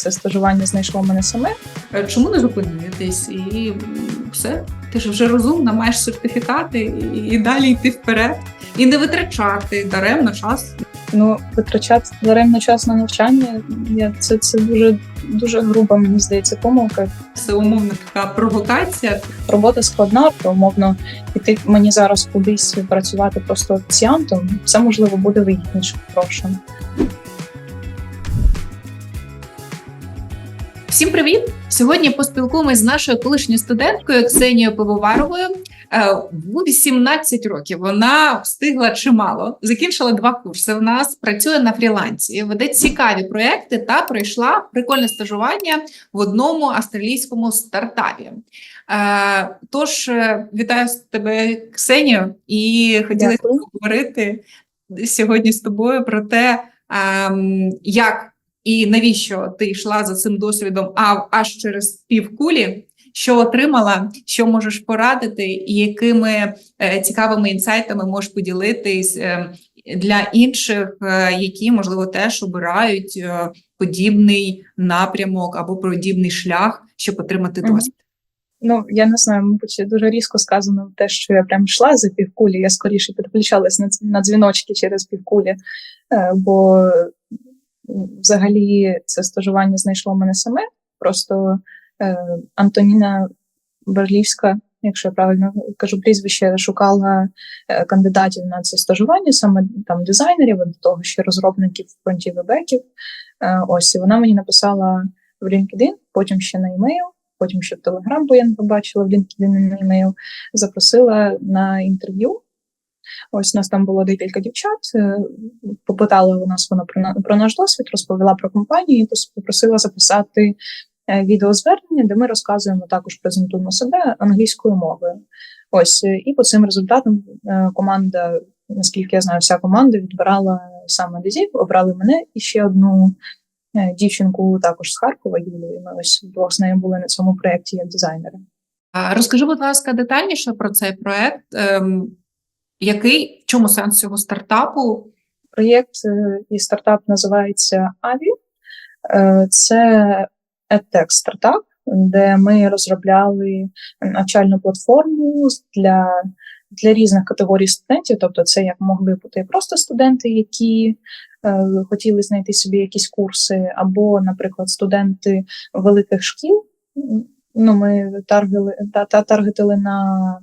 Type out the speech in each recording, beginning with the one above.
це стажування знайшло мене саме. Е, Чому не зупинитись? І все, ти ж вже розумна, маєш сертифікати і, далі йти вперед, і не витрачати даремно час. Ну, витрачати даремно час на навчання. Я це, це дуже дуже груба, мені здається, помилка. Це умовна така провокація. Робота складна, то умовно піти мені зараз кудись працювати просто офіціантом. Це можливо буде вигідніше грошем. Всім привіт! Сьогодні поспілкуємось з нашою колишньою студенткою Ксенією Пивоваровою. Е, В 18 років вона встигла чимало, закінчила два курси. У нас працює на фрілансі, веде цікаві проекти та пройшла прикольне стажування в одному австралійському стартапі. Е, Тож е, вітаю тебе, Ксенію, і хотіла поговорити сьогодні з тобою про те, ем, як і навіщо ти йшла за цим досвідом а, аж через півкулі, що отримала, що можеш порадити, і якими е, цікавими інсайтами можеш поділитись е, для інших, е, які можливо теж обирають подібний напрямок або подібний шлях, щоб отримати досвід. Ну я не знаю, мабуть, дуже різко сказано те, що я прям йшла за півкулі. Я скоріше підключалась на, на дзвіночки через півкулі, бо взагалі це стажування знайшло мене саме. Просто е, Антоніна Берлівська, якщо я правильно кажу прізвище, шукала е, кандидатів на це стажування, саме там дизайнерів, до того ще розробників фронтів і беків. Е, ось і вона мені написала в LinkedIn, потім ще на емейл потім ще в Телеграм, бо я не побачила в LinkedIn на емейл, запросила на інтерв'ю. Ось у нас там було декілька дівчат. е, Попитала у нас вона про, про наш досвід, розповіла про компанію, і попросила записати е, відеозвернення, де ми розказуємо також презентуємо себе англійською мовою. Ось е, і по цим результатам команда, наскільки я знаю, вся команда відбирала саме дизів, обрали мене і ще одну дівчинку також з Харкова Юлію. Ми ось двох з нею були на цьому проєкті як дизайнери. Розкажи, будь ласка, детальніше про цей проект. Який в чому сенс цього стартапу? Проєкт е, і стартап називається Аві. Е, Це edtech стартап, де ми розробляли навчальну платформу для, для різних категорій студентів. Тобто, це як могли бути просто студенти, які е, хотіли знайти собі якісь курси, або, наприклад, студенти великих шкіл. Ну, ми таргели, та, та, таргетили на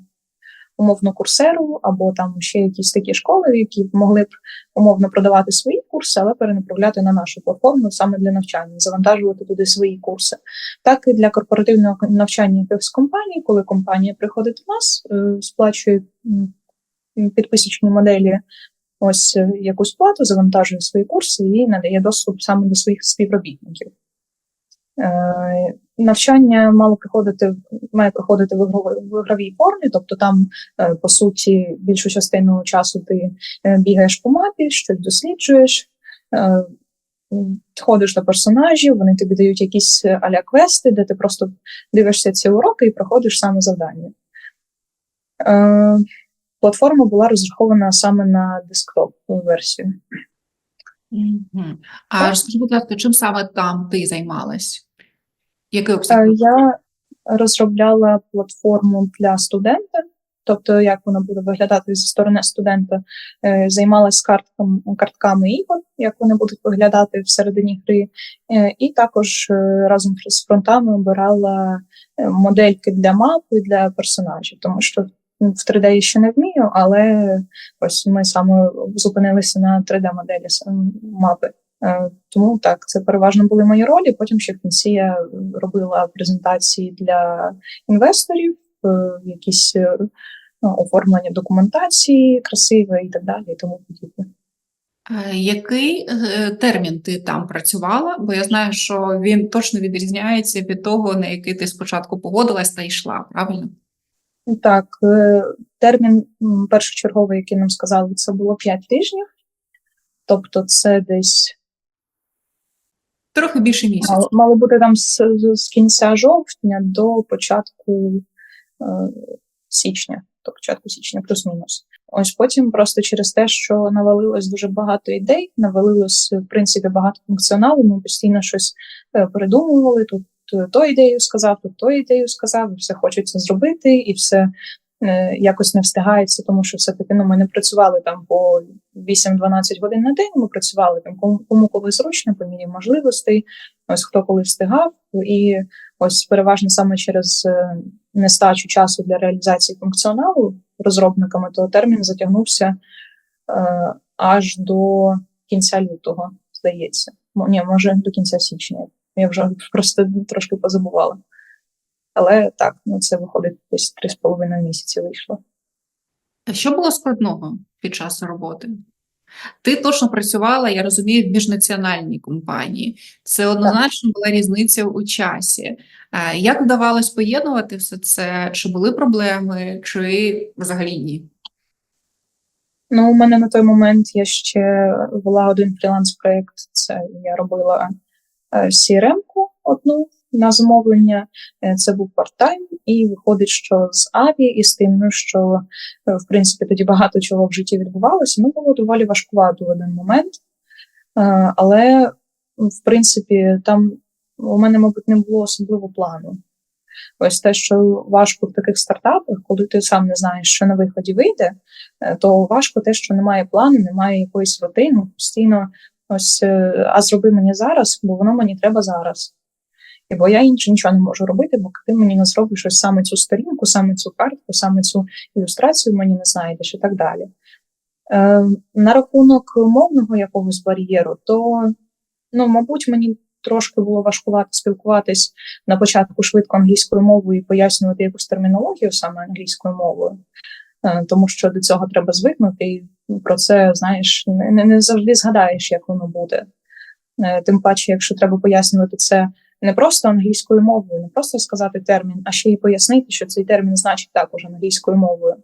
умовно курсеру, або там ще якісь такі школи, які могли б умовно продавати свої курси, але перенаправляти на нашу платформу саме для навчання, завантажувати туди свої курси. Так і для корпоративного навчання якихось компаній, коли компанія приходить до нас, е, сплачує підписочні моделі. Ось е, якусь плату, завантажує свої курси і надає доступ саме до своїх співробітників. Е, навчання мало приходити має проходити в ігровій- формі, тобто там е, по суті більшу частину часу ти е, бігаєш по мапі, щось досліджуєш, ходиш до персонажів, вони тобі дають якісь аля квести, де ти просто дивишся ці уроки і проходиш саме завдання. Платформа була розрахована саме на десктоп версію. А розкажи, будь ласка, чим саме там ти займалась? Який обсяг? Е. Я розробляла платформу для студента, тобто як вона буде виглядати зі сторони студента, Е, займалась картками, картками ігор, як вони будуть виглядати всередині гри, Е, і також разом з фронтами обирала модельки для мап і для персонажів, тому що в 3D я ще не вмію, але ось ми саме зупинилися на 3D-моделі мапи. Е, Тому так, це переважно були мої ролі. Потім ще в кінці я робила презентації для інвесторів, е, якісь е, ну, оформлення документації красиве і так далі, і тому подібне. Який термін ти там працювала? Бо я знаю, що він точно відрізняється від того, на який ти спочатку погодилась та йшла, правильно? Так, термін першочерговий, який нам сказали, це було 5 тижнів. Тобто, це десь Трохи більше місяця. мало, бути там з, з кінця жовтня до початку е, січня, до початку січня, плюс-мінус. Ось потім просто через те, що навалилось дуже багато ідей, навалилось в принципі багато функціоналу. Ми постійно щось е, передумували. Тут е, то ідею сказав, тут то ідею сказав, і все хочеться зробити, і все якось не встигається, тому що все-таки ну, ми не працювали там по 8-12 годин на день. Ми працювали там кому, кому коли зручно, по мірі можливостей. Ось хто коли встигав, і ось переважно саме через е, нестачу часу для реалізації функціоналу розробниками, то термін затягнувся е, аж до кінця лютого, здається. Ні, може до кінця січня. Я вже просто трошки позабувала. Але так, ну це виходить десь три з половиною місяці вийшло. А Що було складного під час роботи? Ти точно працювала, я розумію, в міжнаціональній компанії. Це однозначно була різниця у часі. Як вдавалось поєднувати все це? Чи були проблеми, чи взагалі ні? Ну, у мене на той момент я ще вела один фріланс-проєкт. Це я робила е, CRM-ку одну на замовлення. Е, Це був парт-тайм, і виходить, що з Аві і з тим, ну що е, в принципі тоді багато чого в житті відбувалося. Ну, було доволі важкувато в один момент. Е, Але в принципі, там у мене, мабуть, не було особливо плану. Ось те, що важко в таких стартапах, коли ти сам не знаєш, що на виході вийде, то важко те, що немає плану, немає якоїсь рутини, постійно ось а зроби мені зараз, бо воно мені треба зараз. Бо я інше нічого не можу робити, бо ти мені не зробиш ось саме цю сторінку, саме цю картку, саме цю ілюстрацію мені не знайдеш і так далі. Е, на рахунок мовного якогось бар'єру, то, ну, мабуть, мені трошки було важкувато спілкуватись на початку швидко англійською мовою і пояснювати якусь термінологію саме англійською мовою, Е, тому що до цього треба звикнути, і про це знаєш, не, не- не завжди згадаєш, як воно буде. Е, Тим паче, якщо треба пояснювати це не просто англійською мовою, не просто сказати термін, а ще й пояснити, що цей термін значить також англійською мовою.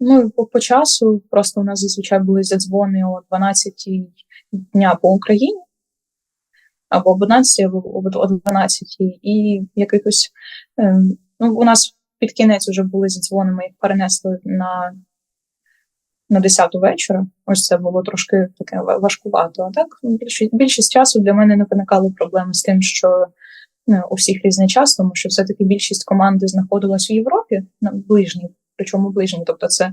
Ну і по, по часу просто у нас зазвичай були задзвони о 12 дня по Україні, або об 11, або о 12, і якихось ем, ну, у нас під кінець вже були задзвони, ми їх перенесли на, на 10 вечора. Ось це було трошки таке важкувато. А так більшість, більшість часу для мене не виникало проблеми з тим, що ну, у всіх різний час, тому що все-таки більшість команди знаходилась у Європі, на ближній, причому ближній. Тобто це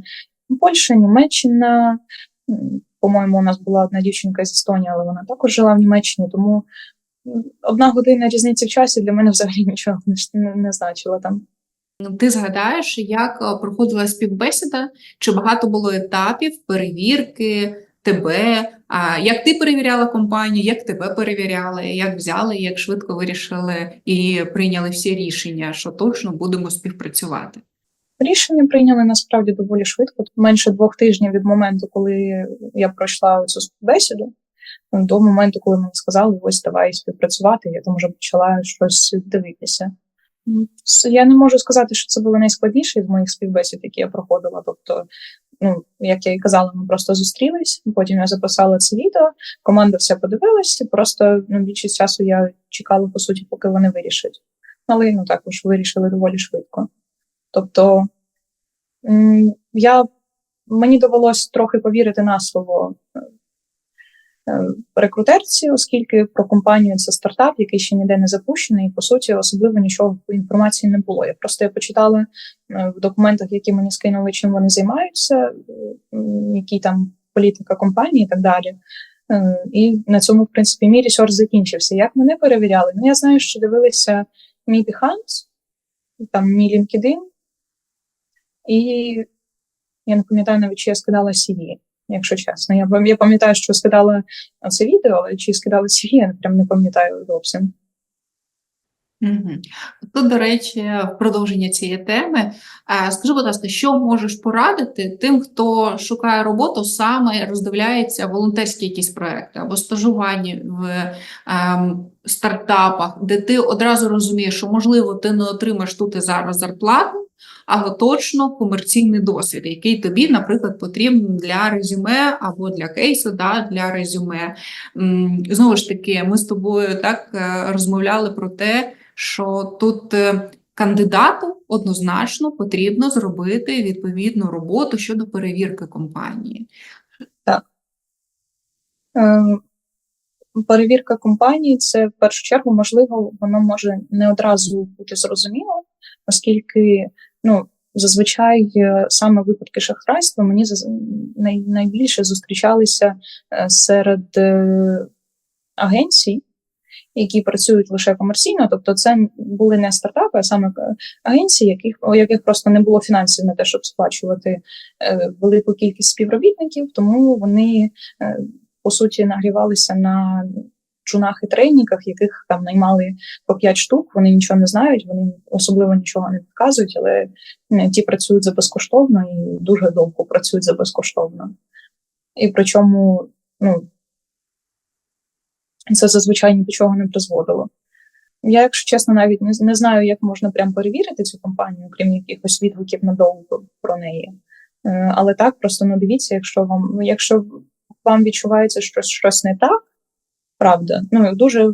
Польща, Німеччина. По-моєму, у нас була одна дівчинка з Естонії, але вона також жила в Німеччині, тому одна година різниці в часі для мене взагалі нічого не, не значила там. Ну, Ти згадаєш, як е, проходила співбесіда? Чи багато було етапів, перевірки тебе? А як ти перевіряла компанію, як тебе перевіряли, як взяли, як швидко вирішили і прийняли всі рішення, що точно будемо співпрацювати? Рішення прийняли насправді доволі швидко, менше двох тижнів від моменту, коли я пройшла цю бесіду, до моменту, коли мені сказали, ось давай співпрацювати, я там вже почала щось дивитися. Я не можу сказати, що це було найскладніше з моїх співбесід, які я проходила. Тобто, ну як я і казала, ми просто зустрілись. Потім я записала це відео, команда все подивилася. Просто ну, більшість часу я чекала по суті, поки вони вирішать. Але ну також вирішили доволі швидко. Тобто я, мені довелось трохи повірити на слово рекрутерці, оскільки про компанію це стартап, який ще ніде не запущений, і по суті, особливо нічого інформації не було. Я просто я почитала е, в документах, які мені скинули, чим вони займаються, які там політика компанії і так далі. Е, І на цьому, в принципі, мій ресурс закінчився. Як мене перевіряли? Ну, я знаю, що дивилися мій Behance, там мій LinkedIn, і я не пам'ятаю навіть, чи я скидала CV, якщо чесно. Я, я пам'ятаю, що скидала це відео, але чи скидала CV, я прям не пам'ятаю зовсім. Угу. Тут, до речі, в продовження цієї теми, а, скажи, будь ласка, що можеш порадити тим, хто шукає роботу, саме роздивляється волонтерські якісь проекти або стажування в ем, стартапах, де ти одразу розумієш, що можливо ти не отримаєш тут і зараз зарплату, але точно комерційний досвід, який тобі, наприклад, потрібен для резюме або для кейсу, да, для резюме. Знову ж таки, ми з тобою так е, розмовляли про те, що тут е, кандидату однозначно потрібно зробити відповідну роботу щодо перевірки компанії. Е, Перевірка компанії це в першу чергу, можливо, воно може не одразу бути зрозуміло, оскільки ну, зазвичай е, саме випадки шахрайства мені найбільше зустрічалися е, серед е, агенцій, які працюють лише комерційно. Тобто, це були не стартапи, а саме агенції, яких, у яких просто не було фінансів на те, щоб сплачувати велику кількість співробітників, тому вони. по суті нагрівалися на джунах і треніках, яких там наймали по 5 штук. Вони нічого не знають, вони особливо нічого не підказують, але ті працюють за безкоштовно і дуже довго працюють за безкоштовно. І причому, ну це зазвичай ні до чого не призводило. Я, якщо чесно, навіть не, не знаю, як можна прям перевірити цю компанію, крім якихось відгуків надовго про неї. Е, Але так, просто ну дивіться, якщо вам, ну, якщо вам відчувається щось, щось не так, правда. Ну дуже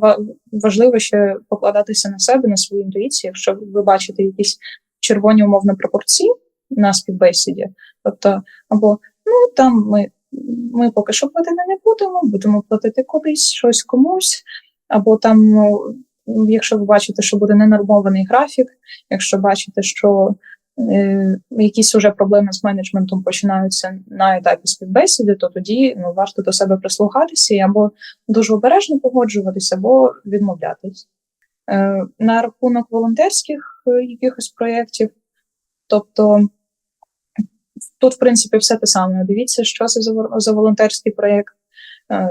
важливо ще покладатися на себе, на свою інтуїцію, якщо ви бачите якісь червоні умовно пропорції на співбесіді, тобто, або ну там ми, ми поки що платити не будемо, будемо платити колись щось комусь, або там, ну, якщо ви бачите, що буде ненормований графік, якщо бачите, що якісь уже проблеми з менеджментом починаються на етапі співбесіди, то тоді ну, варто до себе прислухатися і або дуже обережно погоджуватися, або відмовлятись. Е, на рахунок волонтерських е, якихось проєктів, тобто тут, в принципі, все те саме. Дивіться, що це за, волонтерський проєкт, е,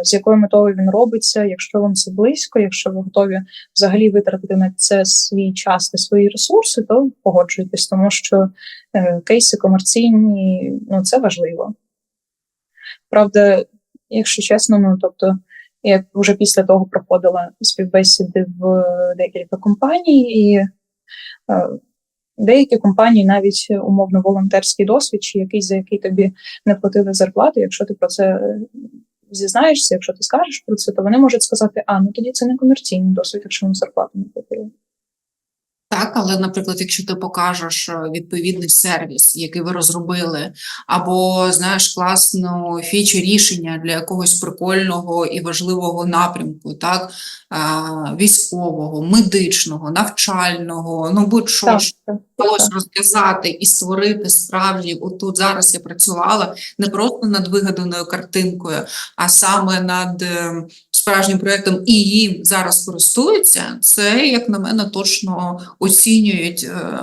з якою метою він робиться, якщо вам це близько, якщо ви готові взагалі витратити на це свій час та свої ресурси, то погоджуйтесь, тому що е, кейси комерційні, ну це важливо. Правда, якщо чесно, ну тобто, я вже після того проходила співбесіди в декілька компаній, і е, деякі компанії навіть умовно волонтерський досвід, чи якийсь за який тобі не платили зарплату, якщо ти про це е, зізнаєшся, якщо ти скажеш про це, то вони можуть сказати: а ну тоді це не комерційний досвід, якщо ми зарплату не платили. Так, але, наприклад, якщо ти покажеш е, відповідний сервіс, який ви розробили, або знаєш класну фічу рішення для якогось прикольного і важливого напрямку, так військового, медичного, навчального, ну будь-що Так, так, розв'язати і створити справді. Отут зараз я працювала не просто над вигаданою картинкою, а саме над е, справжнім проєктом, і їм зараз користуються. Це, як на мене, точно оцінюють е,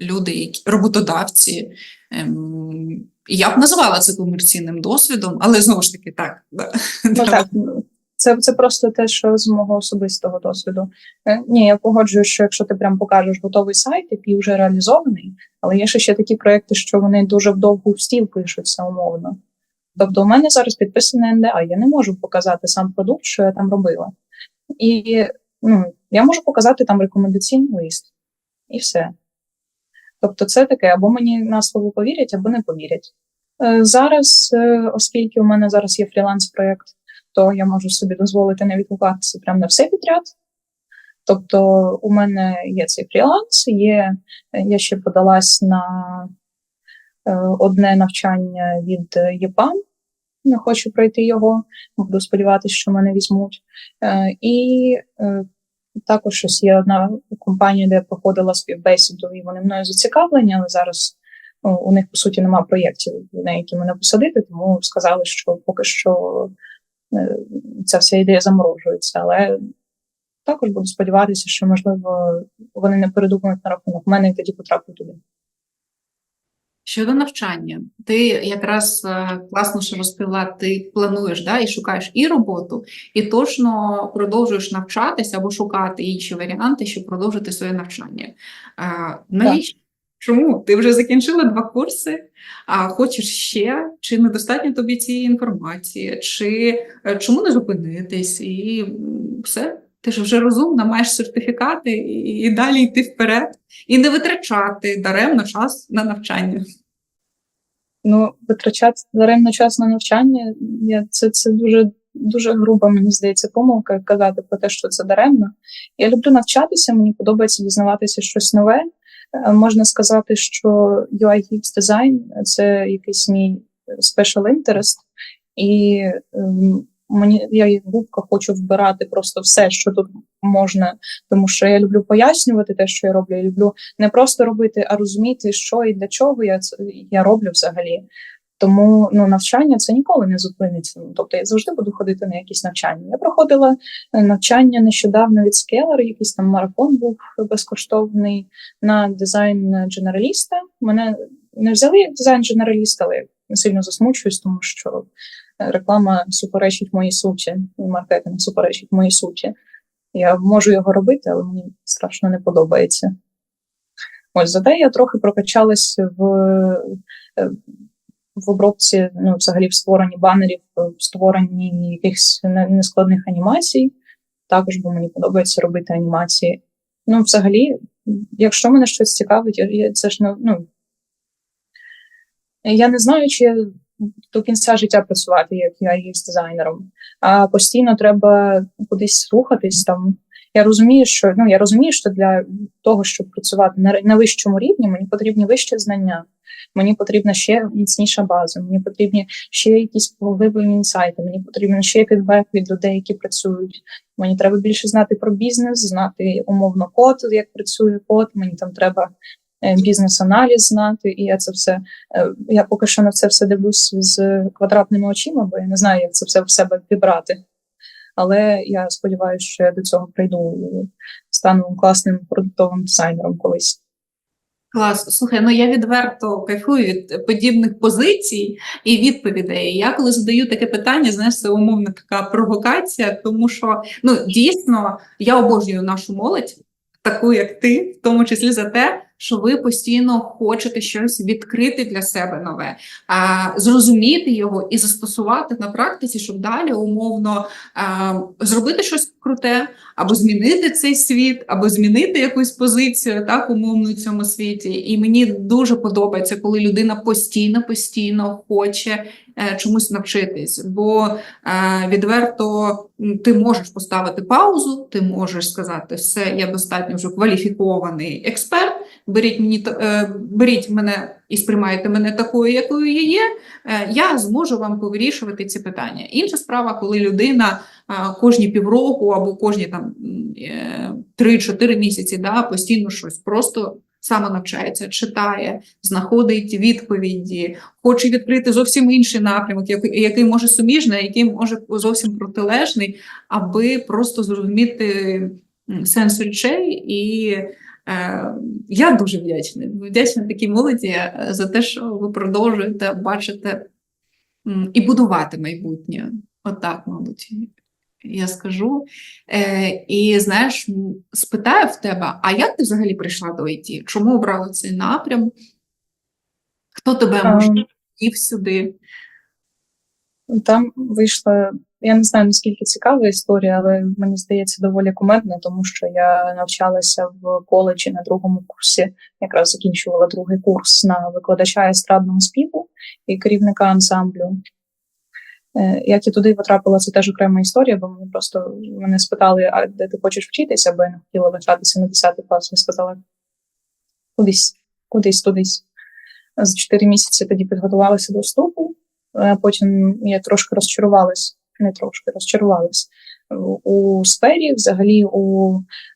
люди, які роботодавці. Ем, я б називала це комерційним досвідом, але знову ж таки так. Ну так, це, це просто те, що з мого особистого досвіду. Е, Ні, я погоджуюсь, що якщо ти прям покажеш готовий сайт, який вже реалізований, але є ще, ще такі проекти, що вони дуже вдовго в стіл пишуться умовно. Тобто, у мене зараз підписане НДА, я не можу показати сам продукт, що я там робила. І ну, я можу показати там рекомендаційний лист, і все. Тобто, це таке, або мені на слово повірять, або не повірять. Е, Зараз, е, оскільки у мене зараз є фріланс-проєкт, то я можу собі дозволити не відгукатися прямо на все підряд. Тобто, у мене є цей фріланс, є, я ще подалась на е, одне навчання від е, ЄПАМ, не хочу пройти його, буду сподіватися, що мене візьмуть. Е, і е, також ось є одна компанія, де я проходила співбесіду, і вони мною зацікавлені, але зараз ну, у них по суті немає проєктів, на які мене посадити, тому сказали, що поки що е, ця вся ідея заморожується. Але також буду сподіватися, що можливо вони не передумають на рахунок мене і тоді потраплю туди. Щодо навчання, ти якраз е, класно що розповіла, ти плануєш да, і шукаєш і роботу, і точно продовжуєш навчатися або шукати інші варіанти, щоб продовжити своє навчання. Е, Навіщо? Чому? Ти вже закінчила два курси, а хочеш ще? Чи недостатньо тобі цієї інформації, чи е, чому не зупинитись? І все, ти ж вже розумна, маєш сертифікати і, і далі йти вперед, і не витрачати даремно час на навчання. Ну, витрачати даремно час на навчання, я, це, це дуже, дуже груба, мені здається, помилка казати про те, що це даремно. Я люблю навчатися, мені подобається дізнаватися щось нове. Е, Можна сказати, що UI дизайн це якийсь мій special interest, і ем, мені я як губка хочу вбирати просто все, що тут можна, тому що я люблю пояснювати те, що я роблю. Я люблю не просто робити, а розуміти, що і для чого я це я роблю взагалі. Тому ну, навчання це ніколи не зупиниться. Ну, Тобто я завжди буду ходити на якісь навчання. Я проходила е, навчання нещодавно від Scalar, якийсь там марафон був безкоштовний на дизайн дженераліста. Мене не взяли як дизайн дженераліста, але сильно засмучуюсь, тому що е, реклама суперечить моїй суті, і маркетинг суперечить моїй суті. Я можу його робити, але мені страшно не подобається. Ось зате я трохи прокачалась в, е, в обробці, ну, взагалі в створенні банерів, в створенні якихось нескладних анімацій. Також бо мені подобається робити анімації. Ну, взагалі, якщо мене щось цікавить, я, це ж ну, я не знаю, чи до кінця життя працювати як я є з дизайнером, а постійно треба кудись рухатись там. Я розумію, що ну я розумію, що для того, щоб працювати на, на вищому рівні, мені потрібні вищі знання, мені потрібна ще міцніша база, мені потрібні ще якісь поглиблені інсайти, мені потрібен ще фідбек від людей, які працюють. Мені треба більше знати про бізнес, знати умовно код, як працює код. Мені там треба бізнес-аналіз знати, і я це все е, я поки що на це все дивлюсь з квадратними очима, бо я не знаю, як це все в себе вібрати. Але я сподіваюся, що я до цього прийду і стану класним продуктовим дизайнером колись. Клас, слухай, ну я відверто кайфую від подібних позицій і відповідей. Я коли задаю таке питання, знаєш, це умовна така провокація, тому що ну дійсно я обожнюю нашу молодь, таку як ти, в тому числі за те, що ви постійно хочете щось відкрити для себе нове, зрозуміти його і застосувати на практиці, щоб далі умовно зробити щось круте, або змінити цей світ, або змінити якусь позицію так умовно в цьому світі. І мені дуже подобається, коли людина постійно, постійно хоче е, чомусь навчитись. Бо е, відверто ти можеш поставити паузу, ти можеш сказати, все, я достатньо вже кваліфікований експерт. Беріть мені е, беріть мене і сприймайте мене такою, якою я є. е, Я зможу вам повирішувати ці питання. Інша справа, коли людина кожні півроку або кожні там м, е, 3-4 місяці да, постійно щось просто самонавчається, читає, знаходить відповіді, хоче відкрити зовсім інший напрямок, який може суміжний, який може зовсім протилежний, аби просто зрозуміти сенс речей і. Е, Я дуже вдячна. Вдячна такій молоді е, за те, що ви продовжуєте бачити і будувати майбутнє. Отак, мабуть, я скажу. Е, і знаєш, спитаю в тебе, а як ти взагалі прийшла до ІТ? Чому обрала цей напрям? Хто тебе може Ем, сюди? Там вийшла, я не знаю наскільки цікава історія, але мені здається доволі кумедна, тому що я навчалася в коледжі на другому курсі, якраз закінчувала другий курс на викладача естрадного співу і керівника ансамблю. Е, Як я туди потрапила, це теж окрема історія, бо мені просто мене спитали, а де ти хочеш вчитися, бо я не хотіла лишатися на 10 клас. Я сказала кудись, кудись, тудись. За 4 місяці тоді підготувалася до вступу. Е, Потім я трошки розчарувалась, не трошки розчарувалась у- сфері, взагалі у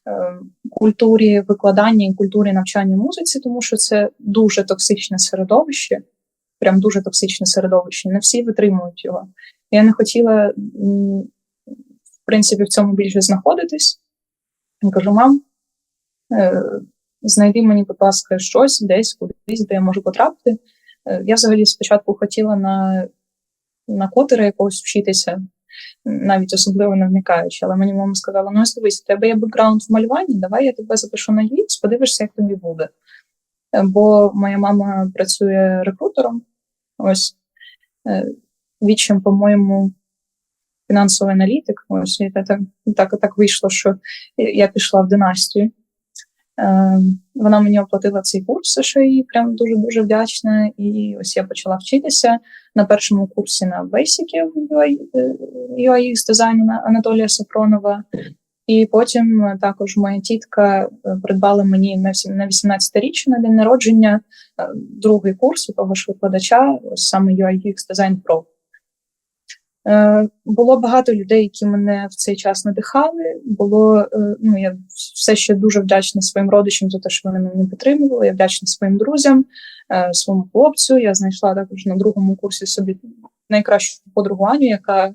е, культурі викладання і культурі навчання музиці, тому що це дуже токсичне середовище, прям дуже токсичне середовище. Не всі витримують його. Я не хотіла, в принципі, в цьому більше знаходитись. Я кажу, мам, е, знайди мені, будь ласка, щось десь, кудись, де я можу потрапити. Е, Я взагалі спочатку хотіла на, на котера якогось вчитися, навіть особливо не вникаючи, але мені мама сказала: ну, дивись, у тебе є бекграунд в малюванні, давай я тебе запишу на UX, подивишся, як тобі буде. Е, Бо моя мама працює рекрутером, ось е, відчим, по-моєму, фінансовий аналітик. Ось і так, так, так вийшло, що я пішла в династію. Е, Вона мені оплатила цей курс, що їй прям дуже дуже вдячна. І ось я почала вчитися на першому курсі на Basic UI, е, дизайну Анатолія Сафронова. І потім е, також моя тітка придбала мені на всі- на 18-річчя на день народження другий курс у того ж викладача, ось саме UI UX Design Pro. Е, Було багато людей, які мене в цей час надихали. Було е, ну я все ще дуже вдячна своїм родичам за те, що вони мене підтримували. Я вдячна своїм друзям, е, своєму хлопцю. Я знайшла також на другому курсі собі найкращу подругу Аню, яка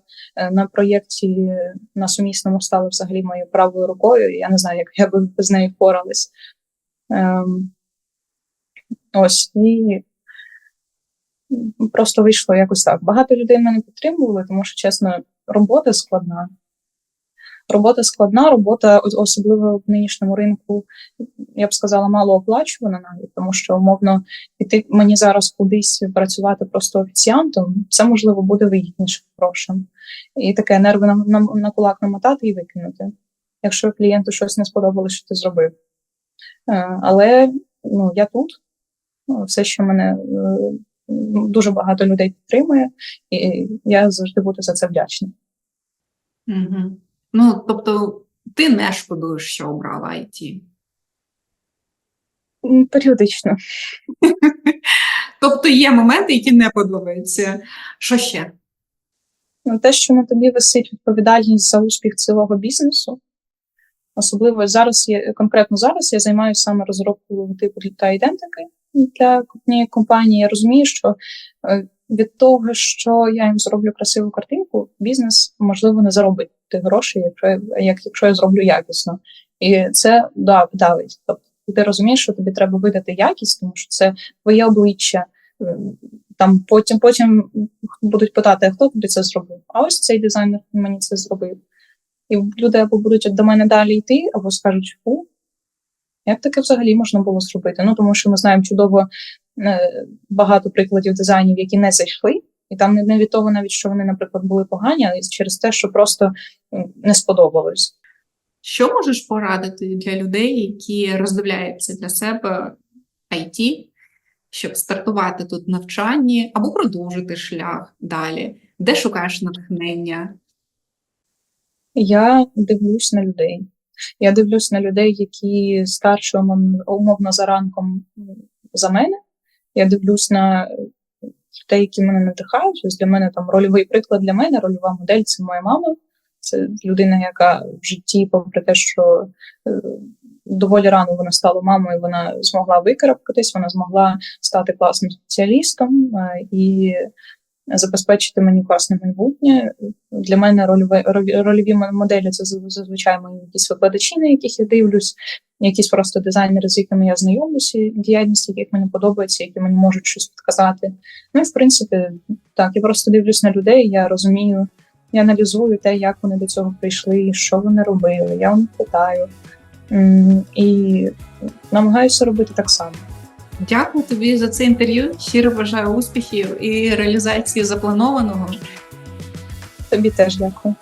на проєкті на сумісному стала взагалі моєю правою рукою. Я не знаю, як я би без неї впоралась. Ем, ось і просто вийшло якось так. Багато людей мене підтримували, тому що, чесно, робота складна. Робота складна, робота, особливо в нинішньому ринку, я б сказала, мало оплачувана навіть, тому що умовно піти мені зараз кудись працювати просто офіціантом, це можливо буде вигідніше грошем. І таке нерви на, на, на кулак намотати і викинути, якщо клієнту щось не сподобалося, що ти зробив. Е, але ну, я тут, ну, все, що мене е, дуже багато людей підтримує, і я завжди буду за це вдячна. Угу. Ну, тобто, ти не шкодуєш, що обрала IT. Періодично. Тобто є моменти, які не подобаються. Що ще? Ну, те, що на тобі висить відповідальність за успіх цілого бізнесу. Особливо зараз я конкретно зараз я займаюся саме розробкою логотипу та ідентики для однієї компанії. Я розумію, що е, від того, що я їм зроблю красиву картинку, бізнес можливо не заробить грошей, якщо як якщо я зроблю якісно. І це да, давить. Тобто ти розумієш, що тобі треба видати якість, тому що це твоє обличчя. Е, Там потім потім будуть питати, а хто тобі це зробив? А ось цей дизайнер мені це зробив. І люди або будуть до мене далі йти, або скажуть, фу, як таке взагалі можна було зробити? Ну тому що ми знаємо чудово е, багато прикладів дизайнів, які не зайшли, і там не, від того, навіть що вони, наприклад, були погані, а через те, що просто не сподобалось. Що можеш порадити для людей, які роздивляються для себе IT, щоб стартувати тут в навчанні або продовжити шлях далі? Де шукаєш натхнення? Я дивлюсь на людей. Я дивлюсь на людей, які старші умовно- за ранком за мене. Я дивлюсь на людей, які мене надихають. Ось для мене там рольовий приклад для мене, рольова модель це моя мама. Це людина, яка в житті, попри те, що е, доволі рано вона стала мамою, вона змогла викарабкатись, вона змогла стати класним спеціалістом е, і забезпечити мені класне майбутнє. Для мене рольове, роль- рольові моделі це зазвичай мої якісь викладачі, на яких я дивлюсь, якісь просто дизайнери, з якими я знайомлюся, діяльність, яких мені подобається, які мені можуть щось підказати. Ну і в принципі, так, я просто дивлюсь на людей, я розумію, я аналізую те, як вони до цього прийшли, що вони робили, я вам питаю. І намагаюся робити так само. Дякую тобі за це інтерв'ю. Щиро бажаю успіхів і реалізації запланованого. Тобі теж дякую.